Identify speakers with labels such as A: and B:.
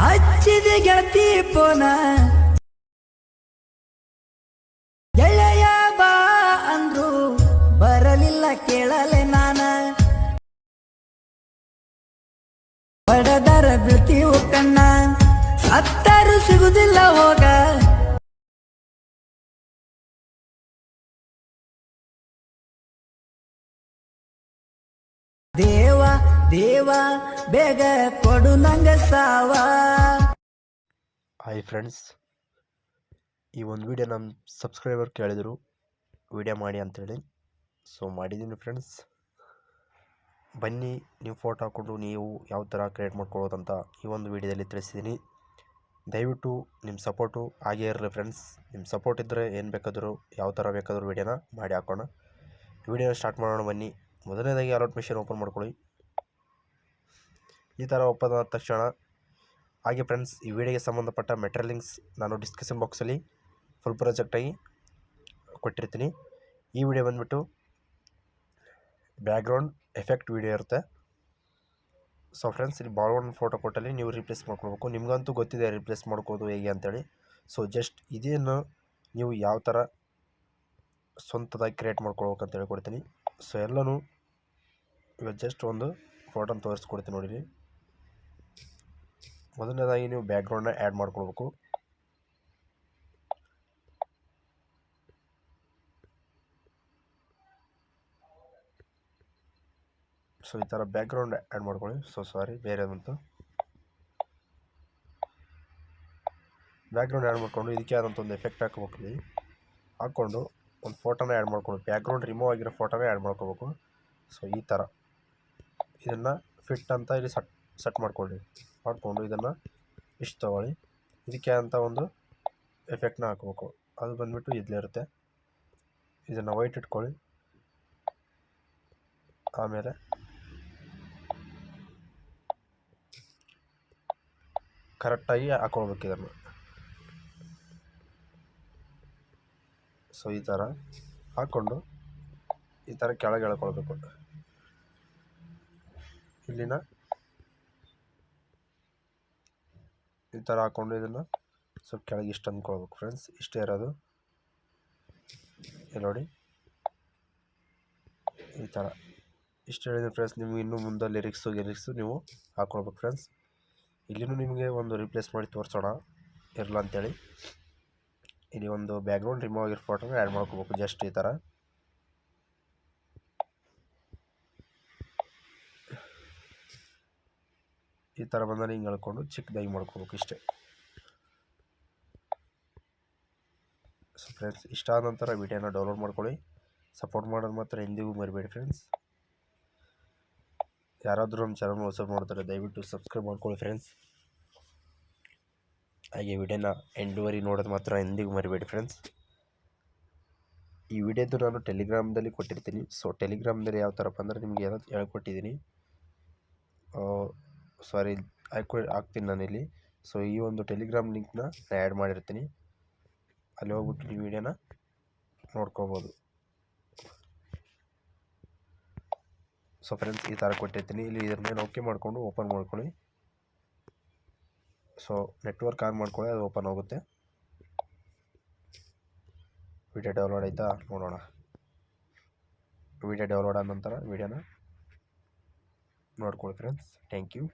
A: ಹಚ್ಚಿದ ಗೆಳತಿ ಪೋನ. ಗೆಳೆಯ ಬಾ ಅಂದ್ರು, ಬರಲಿಲ್ಲ ಕೇಳಲೆ ನಾನ. ಬಡದರ ಬೀಳ್ತೀವು ಕಣ್ಣ, ಸತ್ತರು ಸಿಗುದಿಲ್ಲ ಹೋಗ. ಬೇಗ ಕೊಡು ನಂಗೆ ಸಾವ.
B: ಹಾಯ್ ಫ್ರೆಂಡ್ಸ್, ಈ ಒಂದು ವಿಡಿಯೋ ನಮ್ಮ ಸಬ್ಸ್ಕ್ರೈಬರ್ ಕೇಳಿದರು ವಿಡಿಯೋ ಮಾಡಿ ಅಂತೇಳಿ. ಸೊ ಮಾಡಿದ್ದೀನಿ ಫ್ರೆಂಡ್ಸ್ ಬನ್ನಿ, ನೀವು ಫೋಟೋ ಹಾಕ್ಕೊಂಡು ನೀವು ಯಾವ ಥರ ಕ್ರಿಯೇಟ್ ಮಾಡ್ಕೊಳ್ಳೋದಂತ ಈ ಒಂದು ವಿಡಿಯೋದಲ್ಲಿ ತಿಳಿಸಿದ್ದೀನಿ ದಯವಿಟ್ಟು ನಿಮ್ಮ ಸಪೋರ್ಟು ಹಾಗೇ ಇರಲಿ ಫ್ರೆಂಡ್ಸ್ ನಿಮ್ಮ ಸಪೋರ್ಟ್ ಇದ್ದರೆ ಏನು ಬೇಕಾದರೂ, ಯಾವ ಥರ ಬೇಕಾದರೂ ವಿಡಿಯೋನ ಮಾಡಿ ಹಾಕೋಣ. ವಿಡಿಯೋನ ಸ್ಟಾರ್ಟ್ ಮಾಡೋಣ ಬನ್ನಿ. ಮೊದಲನೇದಾಗಿ ಅಲೌಟ್ ಮೆಷಿನ್ ಓಪನ್ ಮಾಡ್ಕೊಳ್ಳಿ. ಈ ಥರ ಒಪ್ಪಂದ ಆದ ತಕ್ಷಣ ಹಾಗೆ ಫ್ರೆಂಡ್ಸ್, ಈ ವಿಡಿಯೋಗೆ ಸಂಬಂಧಪಟ್ಟ ಮೆಟೀರಿಯಲ್ ಲಿಂಕ್ಸ್ ನಾನು ಡಿಸ್ಕ್ರಿಪ್ಷನ್ ಬಾಕ್ಸಲ್ಲಿ ಫುಲ್ ಪ್ರಾಜೆಕ್ಟಾಗಿ ಕೊಟ್ಟಿರ್ತೀನಿ. ಈ ವಿಡಿಯೋ ಬಂದುಬಿಟ್ಟು ಬ್ಯಾಕ್ಗ್ರೌಂಡ್ ಎಫೆಕ್ಟ್ ವಿಡಿಯೋ ಇರುತ್ತೆ. ಸೊ ಫ್ರೆಂಡ್ಸ್ ಇಲ್ಲಿ ಬಾಳ್ಗೊಂಡು ಫೋಟೋ ಕೊಟ್ಟಲ್ಲಿ ನೀವು ರಿಪ್ಲೇಸ್ ಮಾಡ್ಕೊಳ್ಬೇಕು. ನಿಮಗಂತೂ ಗೊತ್ತಿದೆ ರಿಪ್ಲೇಸ್ ಮಾಡ್ಕೋದು ಹೇಗೆ ಅಂತೇಳಿ. ಸೊ ಜಸ್ಟ್ ಇದೇನು ನೀವು ಯಾವ ಥರ ಸ್ವಂತದಾಗಿ ಕ್ರಿಯೇಟ್ ಮಾಡ್ಕೊಳ್ಬೇಕು ಅಂತ ಹೇಳ್ಕೊಡ್ತೀನಿ ಸೊ ಎಲ್ಲನೂ ಇವಾಗ ಜಸ್ಟ್ ಒಂದು ಫೋಟೋನ ತೋರಿಸ್ಕೊಡ್ತೀನಿ ನೋಡಿರಿ. ಮೊದಲನೇದಾಗಿ ನೀವು ಬ್ಯಾಕ್ಗ್ರೌಂಡನ್ನ ಆ್ಯಡ್ ಮಾಡ್ಕೊಳ್ಬೇಕು. ಸೊ, ಈ ಥರ ಬ್ಯಾಕ್ಗ್ರೌಂಡ್ ಆ್ಯಡ್ ಮಾಡ್ಕೊಳ್ಳಿ. ಸೊ, ಸಾರಿ, ಬೇರೆ ಬಂತು. ಬ್ಯಾಕ್ಗ್ರೌಂಡ್ ಆ್ಯಡ್ ಮಾಡ್ಕೊಂಡು ಇದಕ್ಕೆ ಆದಂಥ ಒಂದು ಎಫೆಕ್ಟ್ ಹಾಕ್ಬೇಕು ಇಲ್ಲಿ. ಹಾಕ್ಕೊಂಡು ಒಂದು ಫೋಟೋನ ಆ್ಯಡ್ ಮಾಡ್ಕೊಳ್ಳಿ. ಬ್ಯಾಕ್ಗ್ರೌಂಡ್ ರಿಮೂವ್ ಆಗಿರೋ ಫೋಟೋನ ಆ್ಯಡ್ ಮಾಡ್ಕೋಬೇಕು ಸೊ, ಈ ಥರ. ಇದನ್ನು ಫಿಟ್ ಅಂತ ಇಲ್ಲಿ ಸಟ್, ಸೆಟ್ ಮಾಡ್ಕೊಳ್ಳಿ. ಮಾಡಿಕೊಂಡು ಇದನ್ನು ಇಷ್ಟು ತೊಗೊಳ್ಳಿ. ಇದಕ್ಕೆ ಅಂತ ಒಂದು ಎಫೆಕ್ಟ್ನ ಹಾಕ್ಬೇಕು. ಅದು ಬಂದುಬಿಟ್ಟು ಇರುತ್ತೆ. ಇದನ್ನು ವೈಟ್ ಇಟ್ಕೊಳ್ಳಿ. ಆಮೇಲೆ ಕರೆಕ್ಟಾಗಿ ಹಾಕ್ಕೊಳ್ಬೇಕು ಇದನ್ನು. ಸೊ ಈ ಥರ ಹಾಕ್ಕೊಂಡು ಈ ಥರ ಕೆಳಗೆ ಎಳ್ಕೊಳ್ಬೇಕು. ಇಲ್ಲಿನ ಈ ಥರ ಹಾಕ್ಕೊಂಡು ಇದನ್ನು ಸ್ವಲ್ಪ ಕೆಳಗೆ ಇಷ್ಟು ಅಂದ್ಕೊಳ್ಬೇಕು ಫ್ರೆಂಡ್ಸ್ ಇಷ್ಟೇ ಇರೋದು. ಇಲ್ಲಿ ನೋಡಿ. ಈ ಥರ. ಇಷ್ಟು ಹೇಳಿದ್ರೆ ಫ್ರೆಂಡ್ಸ್ ನಿಮ್ಗೆ ಇನ್ನೂ ಮುಂದೆ ಲಿರಿಕ್ಸು ಗಿರಿಕ್ಸು ನೀವು ಹಾಕ್ಕೊಳ್ಬೇಕು ಫ್ರೆಂಡ್ಸ್ ಇಲ್ಲಿನೂ ನಿಮಗೆ ಒಂದು ರಿಪ್ಲೇಸ್ ಮಾಡಿ ತೋರಿಸೋಣ. ಇರಲ್ಲ ಅಂತೇಳಿ. ಇಲ್ಲಿ ಒಂದು ಬ್ಯಾಕ್ಗ್ರೌಂಡ್ ರಿಮೂವ್ ಆಗಿರೋ ಫೋಟೋನ ಆ್ಯಡ್ ಮಾಡ್ಕೋಬೇಕು ಜಸ್ಟ್ ಈ ಥರ. ಈ ಥರ ಬಂದರೆ ಹಿಂಗೆ ಹೇಳ್ಕೊಂಡು ಚಿಕ್ಕದಾಗಿ ಮಾಡ್ಕೋಬೇಕು ಇಷ್ಟೇ. ಸೊ ಫ್ರೆಂಡ್ಸ್ ಇಷ್ಟ ಆದ ನಂತರ ವಿಡಿಯೋನ ಡೌನ್ಲೋಡ್ ಮಾಡ್ಕೊಳ್ಳಿ. ಸಪೋರ್ಟ್ ಮಾಡೋದು ಮಾತ್ರ ಎಂದಿಗೂ ಮರಿಬೇಡಿ ಫ್ರೆಂಡ್ಸ್ ಯಾರಾದರೂ ನಮ್ಮ ಚಾನಲ್ ಹೊಸ ಮಾಡ್ತಾರೆ, ದಯವಿಟ್ಟು ಸಬ್ಸ್ಕ್ರೈಬ್ ಮಾಡ್ಕೊಳ್ಳಿ ಫ್ರೆಂಡ್ಸ್ ಹಾಗೆ ವಿಡಿಯೋನ ಎಂಡುವರಿ ನೋಡೋದು ಮಾತ್ರ ಎಂದಿಗೂ ಮರಿಬೇಡಿ ಫ್ರೆಂಡ್ಸ್ ಈ ವಿಡಿಯೋದು ನಾನು ಟೆಲಿಗ್ರಾಮ್ದಲ್ಲಿ ಕೊಟ್ಟಿರ್ತೀನಿ. ಸೊ ಟೆಲಿಗ್ರಾಮ್ದಲ್ಲಿ ಯಾವ ಥರಪ್ಪ ಅಂದರೆ ನಿಮಗೆ ಏನೋ ಹೇಳ್ಕೊಟ್ಟಿದ್ದೀನಿ. ಸಾರಿ ಹಾಕೊಳ್ ಹಾಕ್ತೀನಿ ನಾನಿಲ್ಲಿ. ಸೊ ಈ ಒಂದು ಟೆಲಿಗ್ರಾಮ್ ಲಿಂಕ್ನ ಆ್ಯಡ್ ಮಾಡಿರ್ತೀನಿ. ಅಲ್ಲಿ ಹೋಗ್ಬಿಟ್ಟು ಈ ವಿಡಿಯೋನ ನೋಡ್ಕೋಬೋದು. ಸೊ ಫ್ರೆಂಡ್ಸ್ ಈ ಥರ ಕೊಟ್ಟಿರ್ತೀನಿ. ಇಲ್ಲಿ ಇದ್ರ ಮೇಲೆ ಓಕೆ ಮಾಡಿಕೊಂಡು ಓಪನ್ ಮಾಡ್ಕೊಳ್ಳಿ. ಸೊ ನೆಟ್ವರ್ಕ್ ಆನ್ ಮಾಡ್ಕೊಳ್ಳಿ ಅದು ಓಪನ್ ಆಗುತ್ತೆ ವಿಡಿಯೋ ಡೌನ್ಲೋಡ್ ಆಯಿತಾ? ನೋಡೋಣ. ವಿಡಿಯೋ ಡೌನ್ಲೋಡ್ ಆದ ನಂತರ ವಿಡಿಯೋನ ನೋಡ್ಕೊಳ್ಳಿ ಫ್ರೆಂಡ್ಸ್ ಥ್ಯಾಂಕ್ ಯು